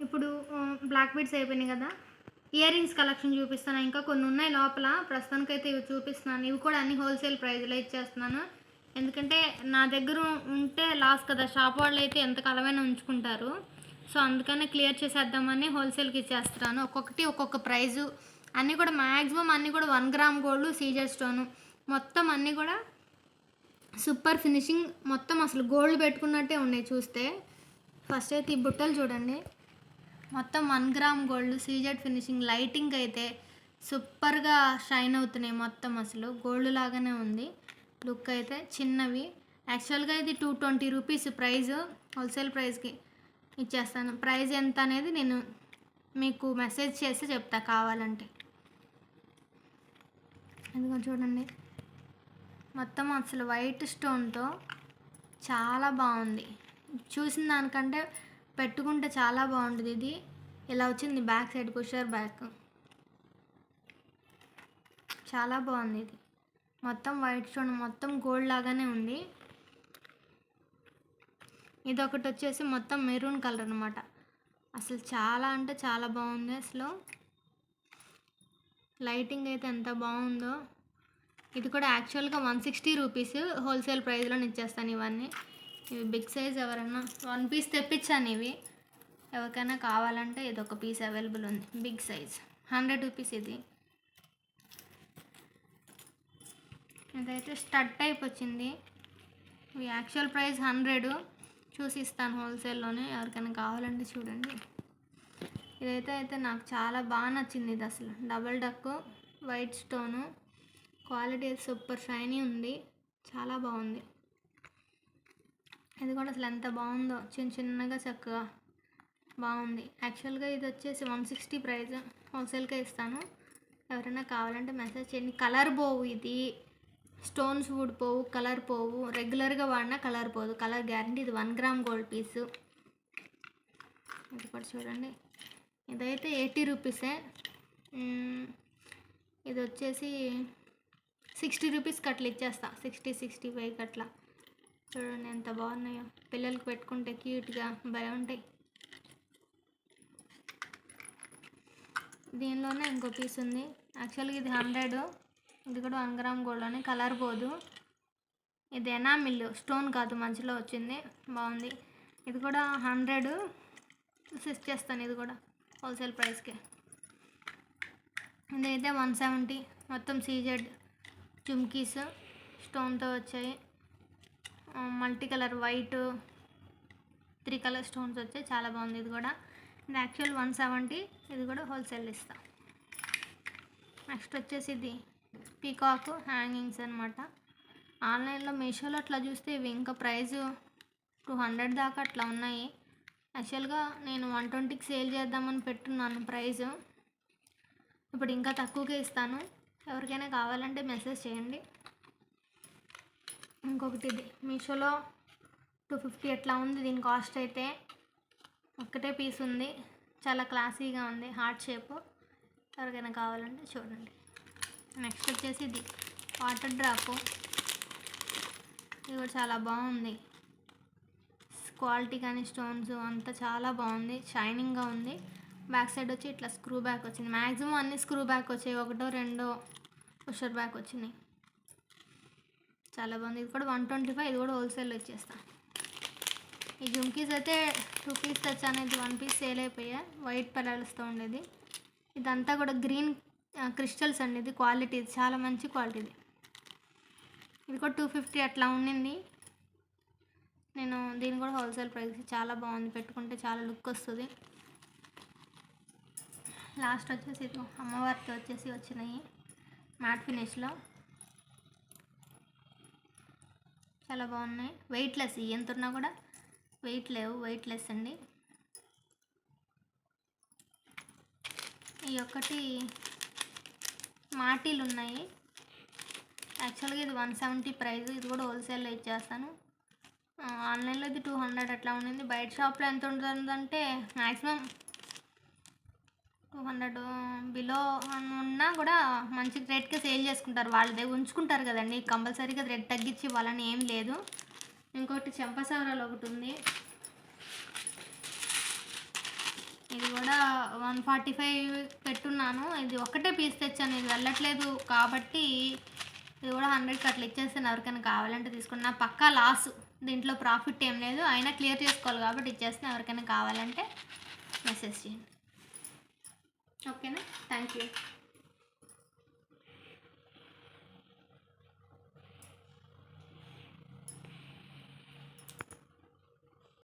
ఇప్పుడు black beads అయిపోయినాయి కదా. ఇయర్ రింగ్స్ కలెక్షన్ చూపిస్తాను? ఇంకా కొన్ని ఉన్నాయి లోపల. ప్రస్తుతానికైతే ఇవి చూపిస్తున్నాను. ఇవి కూడా అన్ని హోల్సేల్ ప్రైజ్లో ఇచ్చేస్తున్నాను. ఎందుకంటే నా దగ్గర ఉంటే లాస్ కదా. షాప్ వాళ్ళు అయితే ఎంత కలవైనా ఉంచుకుంటారు. సో అందుకనే క్లియర్ చేసేద్దామని హోల్సేల్కి ఇచ్చేస్తున్నాను. ఒక్కొక్కటి ఒక్కొక్క ప్రైజు అన్నీ కూడా మ్యాక్సిమం అన్నీ కూడా one gram gold CZ stone మొత్తం అన్నీ కూడా సూపర్ ఫినిషింగ్ మొత్తం అసలు గోల్డ్ పెట్టుకున్నట్టే ఉన్నాయి చూస్తే. ఫస్ట్ అయితే ఈ బుట్టలు చూడండి. మొత్తం one gram gold CZ finishing lighting అయితే సూపర్గా షైన్ అవుతున్నాయి మొత్తం అసలు. గోల్డ్ లాగానే ఉంది. లుక్ అయితే చిన్నవి. యాక్చువల్గా ఇది two twenty rupees price wholesale ప్రైస్కి ఇచ్చేస్తాను. ప్రైస్ ఎంత అనేది నేను మీకు మెసేజ్ చేసి చెప్తా కావాలంటే. ఇదిగో చూడండి. మొత్తం అసలు వైట్ స్టోన్తో చాలా బాగుంది. చూసిన దానికంటే పెట్టుకుంటే చాలా బాగుంటుంది. ఇది ఇలా వచ్చింది బ్యాక్ సైడ్ పుషర్ బ్యాక్. చాలా బాగుంది ఇది. మొత్తం వైట్ స్టోన్ మొత్తం గోల్డ్ లాగానే ఉంది. ఇది ఒకటి వచ్చేసి మొత్తం మెరూన్ కలర్ అనమాట అసలు చాలా అంటే చాలా బాగుంది అసలు. లైటింగ్ అయితే ఎంత బాగుందో. ఇది కూడా యాక్చువల్గా వన్ సిక్స్టీ రూపీస్ హోల్సేల్ ప్రైస్లో ఇచ్చేస్తాను ఇవన్నీ. ఇవి బిగ్ సైజ్ ఎవరైనా వన్ పీస్ తెప్పించాను ఇవి. ఎవరికైనా కావాలంటే ఇది ఒక పీస్ అవైలబుల్ ఉంది. Big size. హండ్రెడ్ రూపీస్ ఇది. ఇదైతే స్టడ్ టైప్ వచ్చింది. ఇవి యాక్చువల్ ప్రైస్ హండ్రెడ్. చూసి ఇస్తాను హోల్సేల్లోనే. ఎవరికైనా కావాలంటే చూడండి. ఇదైతే అయితే నాకు చాలా బాగా నచ్చింది ఇది అసలు. Double duck white stone. Quality super shiny ఉంది. చాలా బాగుంది. ఇది కూడా అసలు ఎంత బాగుందో. చిన్న చిన్నగా చక్కగా బాగుంది. యాక్చువల్గా ఇది వచ్చేసి వన్ సిక్స్టీ ప్రైస్ హోల్సేల్కే ఇస్తాను. ఎవరైనా కావాలంటే మెసేజ్ చేయండి. కలర్ పోవు ఇది. స్టోన్స్ వుడ్ పోవు కలర్ పోవు. రెగ్యులర్గా వాడినా కలర్ పోదు. కలర్ గ్యారంటీ ఇది వన్ గ్రామ్ గోల్డ్ పీసు ఇది కూడా చూడండి. ఇదైతే ఎయిటీ రూపీసే ఇది వచ్చేసి సిక్స్టీ రూపీస్కి అట్లా ఇచ్చేస్తా. సిక్స్టీ సిక్స్టీ ఫైవ్కి అట్లా చూడండి ఎంత బాగున్నాయో. పిల్లలకు పెట్టుకుంటే క్యూట్గా భలే ఉంటాయి. దీనిలోనే ఇంకో పీస్ ఉంది. యాక్చువల్గా ఇది హండ్రెడ్ ఇది కూడా వన్ గ్రామ్ గోల్డ్ అని కలర్ పోదు. ఇది ఎనామిల్ స్టోన్ కాదు మంచిలో వచ్చింది. బాగుంది. ఇది కూడా హండ్రెడ్ చేస్తాను ఇది కూడా హోల్సేల్ ప్రైస్కి ఇదైతే వన్ సెవెంటీ మొత్తం సీజెడ్ జుమ్కీస్ స్టోన్తో వచ్చాయి. Multi colour white three colour stones వచ్చాయి. చాలా బాగుంది ఇది కూడా. ఇది యాక్చువల్ వన్ సెవెంటీ ఇది కూడా హోల్సేల్ ఇస్తా. నెక్స్ట్ వచ్చేసి ఇది పీకాక్ హ్యాంగింగ్స్ అనమాట ఆన్లైన్లో మీషోలో అట్లా చూస్తే ఇవి ఇంకా ప్రైస్ టూ హండ్రెడ్ దాకా అట్లా ఉన్నాయి. యాక్చువల్గా నేను వన్ ట్వంటీకి సేల్ చేద్దామని పెట్టున్నాను ప్రైస్ ఇప్పుడు ఇంకా తక్కువకే ఇస్తాను. ఎవరికైనా కావాలంటే మెసేజ్ చేయండి. ఇంకొకటి ఇది. మీషోలో టూ ఫిఫ్టీ ఎట్లా ఉంది? దీని కాస్ట్ అయితే ఒక్కటే పీస్ ఉంది. చాలా క్లాసీగా ఉంది. Heart shape. ఎవరికైనా కావాలంటే చూడండి. నెక్స్ట్ వచ్చేసి ఇది. Water drop. ఇది కూడా చాలా బాగుంది. క్వాలిటీ కానీ స్టోన్స్ అంతా చాలా బాగుంది. షైనింగ్గా ఉంది. బ్యాక్ సైడ్ వచ్చి ఇట్లా స్క్రూ బ్యాక్ వచ్చింది. మ్యాక్సిమం అన్ని స్క్రూ బ్యాక్ వచ్చాయి. ఒకటో రెండో పుషర్ బ్యాక్ వచ్చినాయి. చాలా బాగుంది. ఇది కూడా వన్ ట్వంటీ ఫైవ్ ఇది కూడా హోల్సేల్ వచ్చేస్తా. ఈ జుమ్కీస్ అయితే టూ పీస్ తెచ్చాను ఇది వన్ పీస్ సేల్ అయిపోయా వైట్ పెలాలుస్తూ ఉండేది. ఇదంతా కూడా గ్రీన్ క్రిస్టల్స్ అండి. ఇది క్వాలిటీ చాలా మంచి క్వాలిటీది ఇది. కూడా టూ ఫిఫ్టీ అట్లా ఉండింది. నేను దీని కూడా హోల్సేల్ ప్రైస్ చాలా బాగుంది. పెట్టుకుంటే చాలా లుక్ వస్తుంది. లాస్ట్ వచ్చేసి అమ్మవారికి వచ్చేసి వచ్చినాయి. మ్యాట్ ఫినిష్లో. చాలా బాగున్నాయి. వెయిట్లెస్ ఎంత ఉన్నా కూడా వెయిట్ లేవు వెయిట్లెస్ అండి. ఈ ఒక్కటి మాటీలు ఉన్నాయి. యాక్చువల్గా ఇది వన్ సెవెంటీ ప్రైస్ ఇది కూడా హోల్సేల్లో ఇచ్చేస్తాను. ఆన్లైన్లో ఇది టూ హండ్రెడ్ అట్లా ఉండింది బయట షాప్లో ఎంత ఉంటుందంటే మ్యాక్సిమం హండ్రెడ్ బిలో ఉన్నా కూడా మంచి రేట్కి సేల్ చేసుకుంటారు. వాళ్ళదే ఉంచుకుంటారు కదండి. కంపల్సరీగా రేట్ తగ్గించి ఇవ్వాలని ఏం లేదు. ఇంకోటి చెంపసవరాలు ఒకటి ఉంది. ఇది కూడా వన్ ఫార్టీ ఫైవ్ పెట్టున్నాను. ఇది ఒక్కటే పీస్ తెచ్చాను. ఇది వెళ్ళట్లేదు కాబట్టి ఇది కూడా హండ్రెడ్కి అట్లా ఇచ్చేస్తాను. ఎవరికైనా కావాలంటే తీసుకుని నా పక్కా లాస్. దీంట్లో ప్రాఫిట్ ఏం లేదు. అయినా క్లియర్ చేసుకోవాలి కాబట్టి ఇచ్చేస్తాను. ఎవరికైనా కావాలంటే మెసేజ్ చేయండి. thank you.